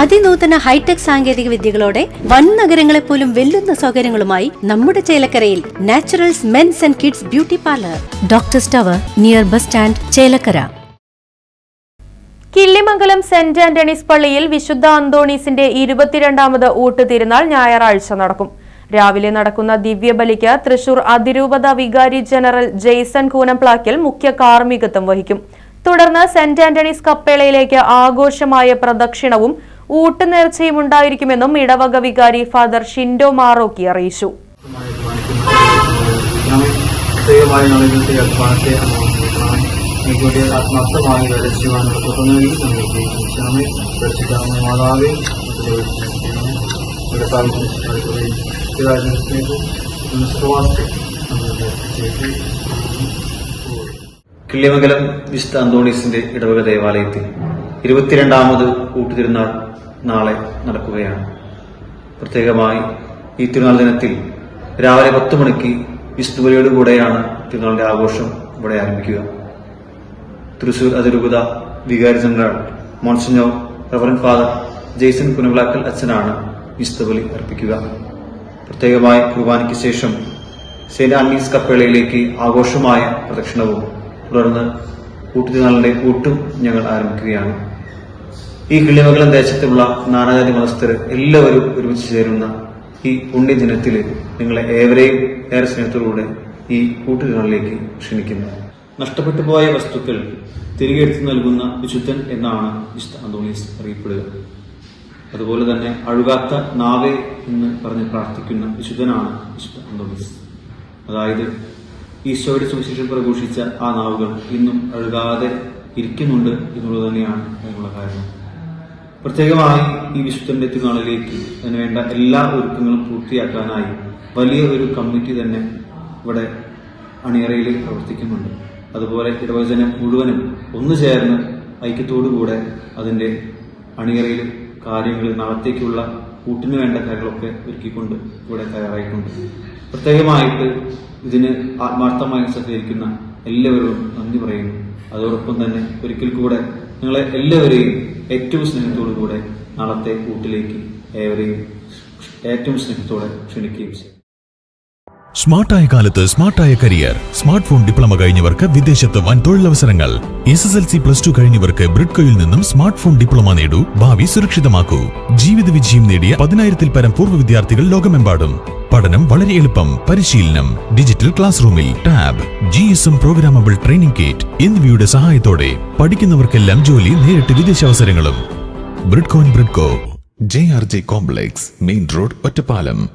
അതിനൂതന hi tech സാങ്കേതിക വിദ്യകളോടെ വൻ നഗരങ്ങളെ പോലും വെല്ലുന്ന സൗകര്യങ്ങളുമായി നമ്മുടെ ചേലക്കരയിൽ Naturals men's and kids beauty parlour. Doctor സ്റ്റവർ near bus stand Chelakkara. Killimangalam Saint Antony's പള്ളിയിൽ വിശുദ്ധ അന്തോണീസിന്റെ ഇരുപത്തിരണ്ടാമത് ഊട്ടുതിരുന്നാൾ ഞായറാഴ്ച നടക്കും. രാവിലെ നടക്കുന്ന ദിവ്യബലിക്ക് തൃശൂർ അതിരൂപത വികാരി ജനറൽ ജെയ്സൺ കൂനംപ്ലാക്കിൽ മുഖ്യ കാർമ്മികത്വം വഹിക്കും. തുടർന്ന് സെന്റ് ആന്റണീസ് കപ്പേളയിലേക്ക് ആഘോഷമായ പ്രദക്ഷിണവും ഊട്ടുനേർച്ചയും ഉണ്ടായിരിക്കുമെന്നും ഇടവക വികാരി ഫാദർ ഷിൻഡോ മാറോക്കി അറിയിച്ചു. കിള്ളിമംഗലം വിശുദ്ധ അന്തോണീസിന്റെ ഇടവക ദേവാലയത്തിൽ ഇരുപത്തിരണ്ടാമത് കൂട്ടുതിരുന്നാൾ നാളെ നടക്കുകയാണ്. പ്രത്യേകമായി ഈ തിരുനാൾ ദിനത്തിൽ രാവിലെ പത്ത് മണിക്ക് വിഷ്ണുബലിയോട് കൂടെയാണ് തിരുനാളിന്റെ ആഘോഷം ഇവിടെ ആരംഭിക്കുക. തൃശൂർ അതിരൂപത വികാരി general monsignor reverend father Jaison Kunavilakkal അച്ഛനാണ് വിസ്തുബലി അർപ്പിക്കുക. പ്രത്യേകമായി കുർബാനയ്ക്ക് ശേഷം സെന്റ് ആൻഡീസ് കപ്പേളയിലേക്ക് ആഘോഷമായ പ്രദക്ഷിണവും തുടർന്ന് കൂട്ടുതിനാളിന്റെ കൂട്ടും ഞങ്ങൾ ആരംഭിക്കുകയാണ്. ഈ കിള്ളിമംഗലം ദേശത്തുള്ള നാനാജാതി മതസ്ഥർ എല്ലാവരും ഒരുമിച്ച് ചേരുന്ന ഈ പുണ്യദിനത്തിൽ നിങ്ങളെ ഏവരെയും ഏറെ സ്നേഹത്തോടുകൂടെ ഈ കൂട്ടുതിനാളിലേക്ക് ക്ഷണിക്കുന്നു. നഷ്ടപ്പെട്ടു പോയ വസ്തുക്കൾ തിരികെ എടുത്തു നൽകുന്ന വിശുദ്ധൻ എന്നാണ് വിശുദ്ധ അന്തോണീസ് അറിയപ്പെടുക. അതുപോലെ തന്നെ അഴുകാത്ത നാവേ എന്ന് പറഞ്ഞ് പ്രാർത്ഥിക്കുന്ന വിശുദ്ധനാണ് വിശുദ്ധ അന്തോണീസ് അതായത് ഈശോയുടെ സുവിശേഷം പ്രഘോഷിച്ച ആ നാവുകൾ ഇന്നും അഴുകാതെ ഇരിക്കുന്നുണ്ട് എന്നുള്ളത് തന്നെയാണ് അതിനുള്ള കാരണം. പ്രത്യേകമായി ഈ വിശുദ്ധന്റെ തിരുനാളിലേക്ക് അതിനുവേണ്ട എല്ലാ ഒരുക്കങ്ങളും പൂർത്തിയാക്കാനായി വലിയ ഒരു കമ്മിറ്റി തന്നെ ഇവിടെ അണിയറയിൽ പ്രവർത്തിക്കുന്നുണ്ട്. അതുപോലെ ഇടവചനം മുഴുവനും ഒന്നു ചേർന്ന് ഐക്യത്തോടുകൂടെ അതിന്റെ അണിയറയിൽ കാര്യങ്ങൾ നാളത്തേക്കുള്ള കൂട്ടിന് വേണ്ട കാര്യങ്ങളൊക്കെ ഒരുക്കിക്കൊണ്ട് ഇവിടെ തയ്യാറായിട്ടുണ്ട്. പ്രത്യേകമായിട്ട് ഇതിന് ആത്മാർത്ഥമായി സഹകരിക്കുന്ന എല്ലാവരോടും നന്ദി പറയുന്നു. അതോടൊപ്പം തന്നെ ഒരിക്കൽ കൂടെ നിങ്ങളെ എല്ലാവരെയും ഏറ്റവും സ്നേഹത്തോടു കൂടെ നാളത്തെ കൂട്ടിലേക്ക് ഏവരെയും ഏറ്റവും സ്നേഹത്തോടെ ക്ഷണിക്കുകയും ചെയ്യും. സ്മാർട്ടായ കാലത്ത് സ്മാർട്ടായ കരിയർ സ്മാർട്ട് ഫോൺ ഡിപ്ലോമ കഴിഞ്ഞവർക്ക് വിദേശത്ത് വൻ തൊഴിലവസരങ്ങൾ. S S L C plus two കഴിഞ്ഞവർക്ക് ബ്രിഡ്കോയിൽ നിന്നും സ്മാർട്ട് ഫോൺ ഡിപ്ലോമ നേടൂ. ഭാവി സുരക്ഷിതമാക്കൂ. ജീവിത വിജയം നേടിയ പതിനായിരത്തിൽ പരം പൂർവ വിദ്യാർത്ഥികൾ ലോകമെമ്പാടും. പഠനം വളരെ എളുപ്പം. പരിശീലനം ഡിജിറ്റൽ ക്ലാസ് റൂമിൽ tab G S M programmable training kit എന്നിവയുടെ സഹായത്തോടെ പഠിക്കുന്നവർക്കെല്ലാം ജോലി നേരിട്ട് വിദേശാവസരങ്ങളും ബ്രിഡ്കോൻ Bridco J R J complex main road Ottapalam.